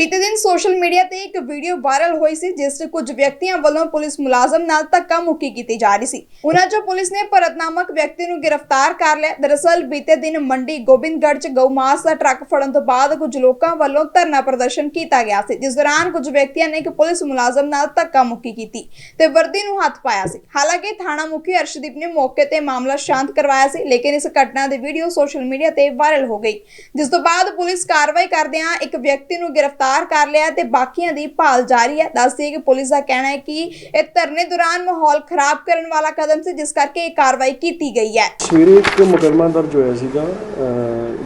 ਬੀਤੇ ਦਿਨ social media ਤੇ ਇੱਕ ਵੀਡੀਓ ਵਾਇਰਲ ਹੋਈ ਸੀ, ਜਿਸ 'ਚ ਕੁਝ ਵਿਅਕਤੀਆਂ ਵੱਲੋਂ ਪੁਲਿਸ ਮੁਲਾਜ਼ਮ ਨਾਲ ਧੱਕਾ ਮੁੱਕੀ ਕੀਤੀ ਜਾ ਰਹੀ ਸੀ। ਉਹਨਾਂ 'ਚੋਂ ਪੁਲਿਸ ਨੇ ਭਰਤ ਨਾਮਕ ਵਿਅਕਤੀ ਨੂੰ ਗ੍ਰਿਫਤਾਰ ਕਰ ਲਿਆ। ਦਰਅਸਲ, ਬੀਤੇ ਦਿਨ ਮੰਡੀ ਗੋਬਿੰਦਗੜ੍ਹ 'ਚ ਗਊਮਾਸ ਦਾ ਟਰੱਕ ਫੜਨ ਤੋਂ ਬਾਅਦ ਕੁਝ ਲੋਕਾਂ ਵੱਲੋਂ ਧਰਨਾ ਪ੍ਰਦਰਸ਼ਨ ਕੀਤਾ ਗਿਆ ਸੀ, ਜਿਸ ਦੌਰਾਨ ਕੁਝ ਵਿਅਕਤੀਆਂ ਨੇ ਇੱਕ ਪੁਲਿਸ ਮੁਲਾਜ਼ਮ ਨਾਲ ਧੱਕਾ ਮੁੱਕੀ ਕੀਤੀ ਤੇ ਵਰਦੀ ਨੂੰ ਹੱਥ ਪਾਇਆ ਸੀ। ਹਾਲਾਂਕਿ, ਥਾਣਾ ਮੁਖੀ ਅਰਸ਼ਦੀਪ ਨੇ ਮੌਕੇ ਤੇ ਮਾਮਲਾ ਸ਼ਾਂਤ ਕਰਵਾਇਆ ਸੀ, ਲੇਕਿਨ ਇਸ ਘਟਨਾ ਦੀ ਵੀਡੀਓ ਸੋਸ਼ਲ ਮੀਡੀਆ ਤੇ ਵਾਇਰਲ ਹੋ ਗਈ, ਜਿਸ ਤੋਂ ਬਾਅਦ ਪੁਲਿਸ ਕਾਰਵਾਈ ਕਰਦਿਆਂ ਇੱਕ ਵਿਅਕਤੀ ਨੂੰ ਗ੍ਰਿਫਤਾਰ ਕਰ ਲਿਆ ਤੇ ਬਾਕੀਆਂ ਦੀ ਭਾਲ ਜਾਰੀ ਹੈ। ਦੱਸਦੀ ਕਿ ਪੁਲਿਸ ਦਾ ਕਹਿਣਾ ਹੈ ਕਿ ਇਹ ਧਰਨੇ ਦੌਰਾਨ ਮਾਹੌਲ ਖਰਾਬ ਕਰਨ ਵਾਲਾ ਕਦਮ ਸੀ, ਜਿਸ ਕਰਕੇ ਇਹ ਕਾਰਵਾਈ ਕੀਤੀ ਗਈ ਹੈ। ਸਵੇਰੇ ਇੱਕ ਮੁਕੱਦਮਾ ਦਰਜ ਹੋਇਆ ਸੀਗਾ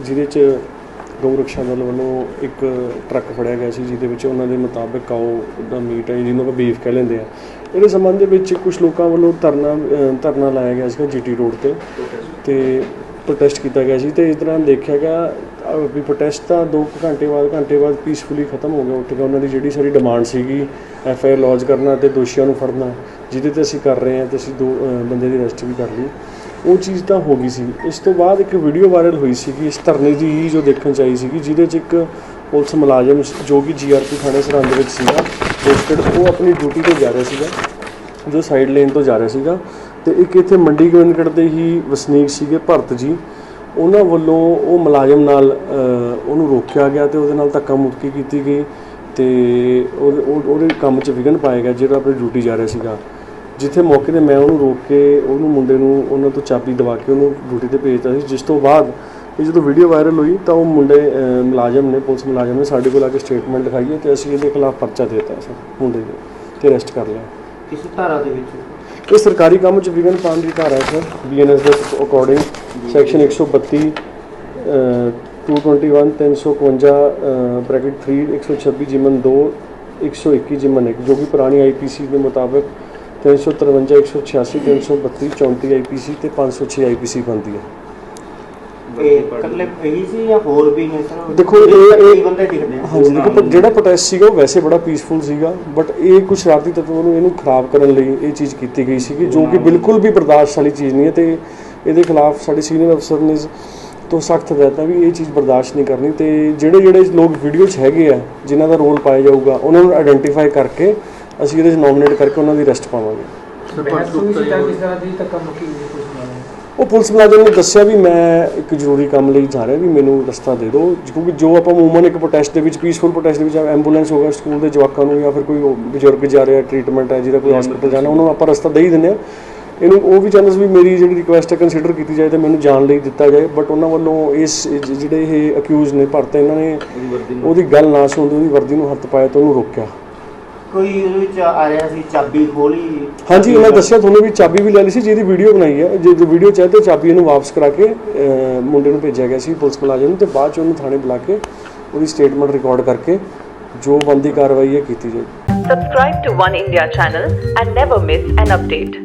ਜਿਹਦੇ ਚ ਗਊ ਰਕਸ਼ਾ ਦਲ ਵੱਲੋਂ ਇੱਕ ਟਰੱਕ ਫੜਿਆ ਗਿਆ ਸੀ, ਜਿਹਦੇ ਵਿੱਚ ਉਹਨਾਂ ਦੇ ਮੁਤਾਬਕ ਕਾਓ ਦਾ ਮੀਟ ਹੈ, ਜਿਹਨੂੰ ਆਪਾਂ ਬੀਫ ਕਹਿ ਲੈਂਦੇ ਆ ਇਹਦੇ ਸੰਬੰਧ ਦੇ ਵਿੱਚ ਕੁਝ ਲੋਕਾਂ ਵੱਲੋਂ ਧਰਨਾ ਧਰਨਾ ਲਾਇਆ ਗਿਆ ਸੀਗਾ ਜੀਟੀ ਰੋਡ ਤੇ ਤੇ ਪ੍ਰੋਟੈਸਟ ਕੀਤਾ ਗਿਆ ਸੀ ਤੇ ਇਸ ਤਰ੍ਹਾਂ ਦੇਖਿਆ ਗਿਆ ਵੀ ਪ੍ਰੋਟੈਸਟ ਤਾਂ 2 ਘੰਟੇ ਬਾਅਦ ਘੰਟੇ ਬਾਅਦ ਪੀਸਫੁਲੀ ਖਤਮ ਹੋ ਗਿਆ, ਉੱਠ ਕੇ ਉਹਨਾਂ ਦੀ ਜਿਹੜੀ ਸਾਡੀ ਡਿਮਾਂਡ ਸੀਗੀ ਐਫ ਆਈ ਆਰ ਲੌਜ ਕਰਨਾ ਤੇ ਦੋਸ਼ੀਆਂ ਨੂੰ ਫੜਨਾ, ਜਿਹਦੇ ਤੇ ਅਸੀਂ ਕਰ ਰਹੇ ਹਾਂ ਤੇ ਅਸੀਂ ਦੋ ਬੰਦੇ ਦੀ ਅਰੈਸਟ ਵੀ ਕਰ ਲਈ। ਉਹ ਚੀਜ਼ ਤਾਂ ਹੋ ਗਈ ਸੀ। ਇਸ ਤੋਂ ਬਾਅਦ ਇੱਕ ਵੀਡੀਓ ਵਾਇਰਲ ਹੋਈ ਸੀਗੀ, ਇਸ ਧਰਨੇ ਦੀ ਹੀ ਜੋ ਦੇਖਣ ਚ ਆਈ ਸੀਗੀ, ਜਿਹਦੇ ਚ ਇੱਕ ਪੁਲਿਸ ਮੁਲਾਜ਼ਮ ਜੋ ਕਿ ਜੀਆਰਪੀ ਥਾਣੇ ਸਰਹੰਦ ਵਿੱਚ ਸੀਗਾ ਪੋਸਟਡ ਉਹ ਆਪਣੀ ਡਿਊਟੀ ਤੇ ਜਾ ਰਿਹਾ ਸੀਗਾ, ਜੋ ਸਾਈਡ ਲੇਨ ਤੋਂ ਜਾ ਰਿਹਾ ਸੀਗਾ ਤੇ ਇੱਕ ਇੱਥੇ ਮੰਡੀ ਗੋਬਿੰਦਗੜ੍ਹ ਦੇ ਹੀ ਵਸਨੀਕ ਸੀਗੇ ਭਰਤ ਜੀ। ਉਹਨਾਂ ਵੱਲੋਂ ਉਹ ਮੁਲਾਜ਼ਮ ਨਾਲ ਉਹਨੂੰ ਰੋਕਿਆ ਗਿਆ ਤੇ ਉਹਦੇ ਨਾਲ ਧੱਕਾ ਮੁੱਕੀ ਕੀਤੀ ਗਈ ਤੇ ਉਹ- ਉਹ- ਉਹਦੇ ਕੰਮ 'ਚ ਵਿਘਨ ਪਾਇਆ ਗਿਆ ਜਿਹੜਾ ਆਪਣੀ ਡਿਊਟੀ ਜਾ ਰਿਹਾ ਸੀਗਾ। ਜਿੱਥੇ ਮੌਕੇ ਤੇ ਮੈਂ ਉਹਨੂੰ ਰੋਕ ਕੇ ਉਹਨੂੰ ਮੁੰਡੇ ਨੂੰ ਉਹਨਾਂ ਤੋਂ ਚਾਬੀ ਦਵਾ ਕੇ ਉਹਨੂੰ ਡਿਊਟੀ ਤੇ ਭੇਜਤਾ ਸੀ। ਜਿਸ ਤੋਂ ਬਾਅਦ ਇਹ ਜਦੋਂ ਵੀਡੀਓ ਵਾਇਰਲ ਹੋਈ ਤਾਂ ਉਹ ਮੁੰਡੇ ਮੁਲਾਜ਼ਮ ਨੇ, ਪੁਲਿਸ ਮੁਲਾਜ਼ਮ ਨੇ ਸਾਡੇ ਕੋਲ ਆ ਕੇ ਸਟੇਟਮੈਂਟ ਲਿਖਾਈ ਹੈ ਤੇ ਅਸੀਂ ਇਹਦੇ ਖਿਲਾਫ ਪਰਚਾ ਦੇ ਦਿੱਤਾ ਸਰ ਮੁੰਡੇ ਦੇ ਤੇ ਅਰੈਸਟ ਕਰ ਲਿਆ। ਕਿਸ ਧਾਰਾ ਦੇ ਵਿੱਚ? ਇਹ ਸਰਕਾਰੀ ਕੰਮ ਚ ਵਿਘਨ ਪਾਉਣ ਦੀ ਧਾਰਾ ਹੈ ਸਰ। ਬੀਐਨਐਸ ਦੇ ਅਕੋਰਡਿੰਗ ਸੈਕਸ਼ਨ 132 ਅਹ, 221 351 ਬ੍ਰੈਕਟ 3 126 ਜਿਮਨ 2 121 ਜਿਮਨ 1 ਜੋ ਕਿ ਪੁਰਾਣੀ ਆਈਪੀਸੀ ਦੇ ਮੁਤਾਬਕ 353 186 332 34 ਆਈਪੀਸੀ ਤੇ 506 ਆਈਪੀਸੀ ਬਣਦੀ ਹੈ। ਇਹ ਇਕੱਲੇ ਇਹੀ ਸੀ ਜਾਂ ਹੋਰ ਵੀ ਨੇ ਸਰ? ਦੇਖੋ, ਇਹ- ਕਈ ਬੰਦੇ ਦਿਖਦੇ ਆ। ਹਾਂਜੀ ਦੇਖੋ ਪਰ ਜਿਹੜਾ ਪ੍ਰੋਟੈਸਟ ਸੀਗਾ ਉਹ ਵੈਸੇ ਬੜਾ ਪੀਸਫੁਲ ਸੀਗਾ ਬਟ ਇਹ ਕੁਝ ਸ਼ਰਾਰਤੀ ਤੱਤਵਾਂ ਨੂੰ ਇਹਨੂੰ ਖਰਾਬ ਕਰਨ ਲਈ ਇਹ ਚੀਜ਼ ਕੀਤੀ ਗਈ ਸੀਗੀ ਜੋ ਕਿ ਬਿਲਕੁਲ ਵੀ ਬਰਦਾਸ਼ਤ ਵਾਲੀ ਚੀਜ਼ ਨਹੀਂ ਹੈ ਤੇ ਇਹਦੇ ਖਿਲਾਫ ਸਾਡੇ ਸੀਨੀਅਰ ਅਫਸਰ ਨੇ ਤੋਂ ਸਖਤ ਹਦਾਇਤਾਂ ਵੀ ਇਹ ਚੀਜ਼ ਬਰਦਾਸ਼ਤ ਨਹੀਂ ਕਰਨੀ ਤੇ ਜਿਹੜੇ ਜਿਹੜੇ ਲੋਕ ਵੀਡੀਓ 'ਚ ਹੈਗੇ ਆ ਜਿਨ੍ਹਾਂ ਦਾ ਰੋਲ ਪਾਇਆ ਜਾਊਗਾ ਉਹਨਾਂ ਨੂੰ ਆਇਡੈਂਟੀਫਾਈ ਕਰਕੇ ਅਸੀਂ ਇਹਦੇ 'ਚ ਨੋਮੀਨੇਟ ਕਰਕੇ ਉਹਨਾਂ ਦੀ ਅਰੈਸਟ ਪਾਵਾਂਗੇ। ਬਹਿਸ ਹੋਈ ਸੀ ਤਾਂ ਕਿਸ ਤਰ੍ਹਾਂ ਦੀ ਧੱਕਾ ਮੁੱਕੀ ਉਹ ਪੁਲਿਸ ਮੁਲਾਜ਼ਮ ਨੇ ਦੱਸਿਆ ਵੀ ਮੈਂ ਇੱਕ ਜ਼ਰੂਰੀ ਕੰਮ ਲਈ ਜਾ ਰਿਹਾ ਵੀ ਮੈਨੂੰ ਰਸਤਾ ਦੇ ਦਿਓ ਕਿਉਂਕਿ ਜੋ ਆਪਾਂ ਮੂਮਨ ਇੱਕ ਪ੍ਰੋਟੈਸਟ ਦੇ ਵਿੱਚ ਪੀਸਫੁਲ ਪ੍ਰੋਟੈਸਟ ਦੇ ਵਿੱਚ ਐਂਬੂਲੈਂਸ ਹੋਗਾ ਸਕੂਲ ਦੇ ਜਵਾਕਾਂ ਨੂੰ ਜਾਂ ਫਿਰ ਕੋਈ ਬਜ਼ੁਰਗ ਜਾ ਰਿਹਾ ਟ੍ਰੀਟਮੈਂਟ ਹੈ ਜਿਹਦਾ ਕੋਈ ਹਸਪੀਟਲ ਜਾਣਾ ਉਹਨਾਂ ਨੂੰ ਆਪਾਂ ਰਸਤਾ ਦੇ ਹੀ ਦਿੰਦੇ ਆ ਇਹਨੂੰ ਉਹ ਵੀ ਚਾਹੁੰਦੇ ਸੀ ਵੀ ਮੇਰੀ ਜਿਹੜੀ ਰਿਕੁਐਸਟ ਹੈ ਕੰਸੀਡਰ ਕੀਤੀ ਜਾਏ ਤੇ ਮੈਨੂੰ ਜਾਣ ਲਈ ਦਿੱਤਾ ਜਾਏ ਬਟ ਉਹਨਾਂ ਵੱਲੋਂ ਇਸ ਜਿਹੜੇ ਇਹ ਅਕਿਊਜ਼ ਨੇ ਭਰਤੇ ਇਹਨਾਂ ਨੇ ਉਹਦੀ ਗੱਲ ਨਾ ਸੁਣਦੇ ਉਹਦੀ ਵਰਦੀ ਨੂੰ ਹੱਥ ਪਾਇਆ ਤੇ ਉਹਨੂੰ ਰੋਕਿਆ। ਕੋਈ ਉਹਦੇ ਵਿੱਚ ਆ ਰਿਹਾ ਸੀ ਚਾਬੀ ਖੋਲੀ। ਹਾਂਜੀ ਮੈਂ ਦੱਸਿਆ ਤੁਹਾਨੂੰ ਵੀ ਚਾਬੀ ਵੀ ਲੈ ਲਈ ਸੀ ਜਿਹਦੀ ਵੀਡੀਓ ਬਣਾਈ ਹੈ। ਜੇ ਜੋ ਵੀਡੀਓ ਚਾਹਤੇ ਚਾਬੀ ਇਹਨੂੰ ਵਾਪਸ ਕਰਾ ਕੇ ਅਹ, ਮੁੰਡੇ ਨੂੰ ਭੇਜਿਆ ਗਿਆ ਸੀ ਪੁਲਿਸ ਮੁਲਾਜ਼ਮ ਨੂੰ ਤੇ ਬਾਅਦ ਚ ਉਹਨੂੰ ਥਾਣੇ ਬੁਲਾ ਕੇ ਉਹਦੀ ਸਟੇਟਮੈਂਟ ਰਿਕਾਰਡ ਕਰਕੇ ਜੋ ਬੰਦੀ ਕਾਰਵਾਈ ਹੈ ਕੀਤੀ ਜਾਏਗੀ Subscribe to One India channel and never miss an update.